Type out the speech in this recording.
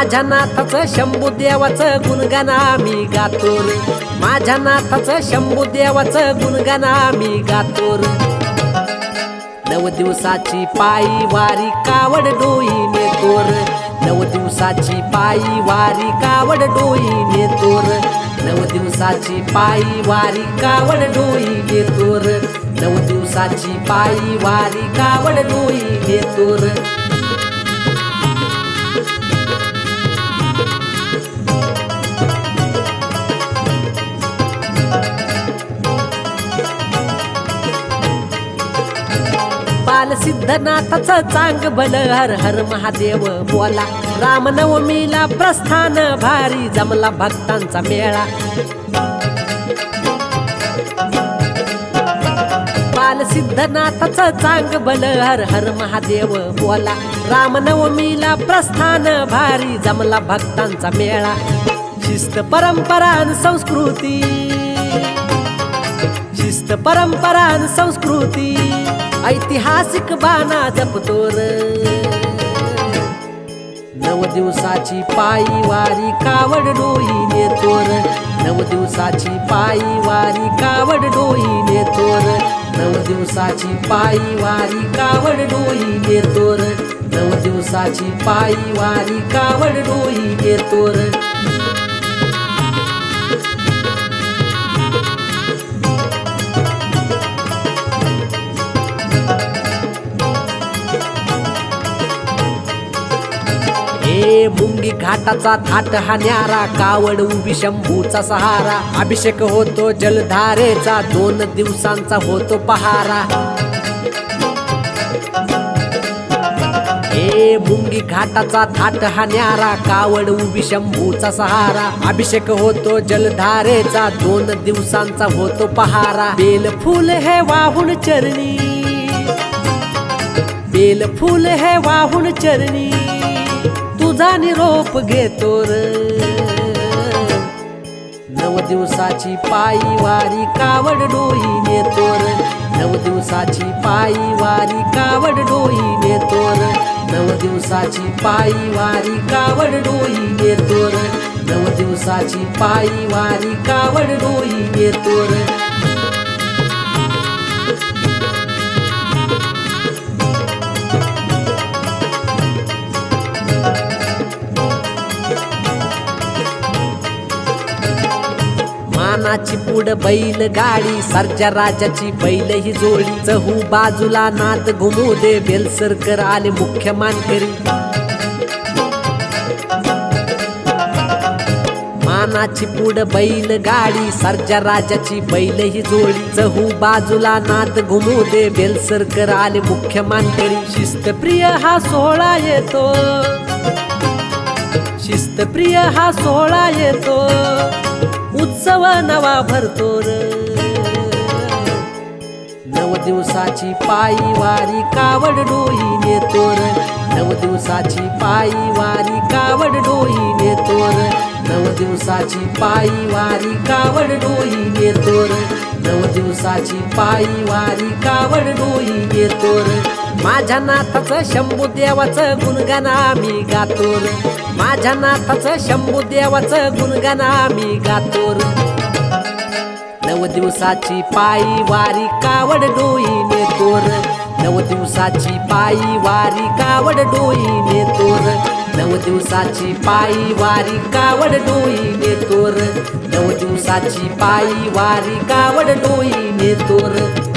माझ्या नाथाचं शंभू देवाचं गुणगान आम्ही गातोर माझ्या नाथाचं शंभू देवाचं गुणगान आम्ही गातोर नव दिवसाची पायी वारी कावड डोई तोर नव दिवसाची पायी वारी कावड डोई तोर नव दिवसाची पायी वारी कावड डोई तोर नव दिवसाची पायी वारी कावड डोई तोर बाल सिद्धनाथाचं चांग भल हर हर महादेव बोला. रामनवमीला प्रस्थान भारी जमला भक्तांचा मेळा. बाल सिद्धनाथाचं चांग भल हर हर महादेव बोला. रामनवमीला प्रस्थान भारी जमला भक्तांचा मेळा. शिस्त परंपरा संस्कृती परंपरा संस्कृती ऐतिहासिक बाणा जपतोर नव दिवसाची पायी वारी कावड डोईने नेतोर नव दिवसाची पायी वारी कावड डोईने नेतोर नव दिवसाची पायी वारी कावड डोईने नेतोर नव दिवसाची पायी वारी कावड डोईने नेतोर हे मुंगी घाटाचा थाट हा न्यारा कावड उभी शंभूचा सहारा. अभिषेक होतो जलधारेचा दोन दिवसांचा होतो पहारा. हे मुंगी घाटाचा थाट हा न्यारा कावड उभी शंभूचा सहारा. अभिषेक होतो जलधारेचा दोन दिवसांचा होतो पहारा. बेल फुल हे वाहून चरणी. बेल फुल हे वाहून चरणी. तुझा निरोप घेतो र. नव दिवसाची पायी वारी कावड डोईने तोर नव दिवसाची पायी वारी कावड डोईने तोर नव दिवसाची पायी वारी कावड डोईने तोर नव दिवसाची पायी वारी कावड डोईने तोर नानाची पुढ बैल गाडी सरच्या राजाची बैल ही जोडी. चहू बाजूला नात घुमू दे बेलसरकर आले मुख्य मानकरी. मानाची पुढ बैल गाडी सरच्या राजाची बैल ही जोडी. चहू बाजूला नात घुमू दे बेलसरकर आले मुख्य मानकरी. शिस्तप्रिय हा सोहळा येतो. शिस्तप्रिय हा सोहळा येतो. उत्सव नवा भरतो र नव दिवसाची पायी वारी कावड डोईने तोर नव दिवसाची पायी वारी कावड डोईने तोर नव दिवसाची पायी वारी कावड डोईने तोर नव दिवसाची पायी वारी कावड डोईने तोर माझ्या नाथाचं शंभू देवाचं गुणगान आम्ही गातो माझ्या नाथाचं शंभू देवाचं गुणगान आम्ही गातोर नव दिवसाची पायी वारी कावड डोईने तोर नव दिवसाची पायी वारी कावड डोईने तोर नव दिवसाची पायी वारी कावड डोईने तोर नव दिवसाची पायी वारी कावड डोईने तोर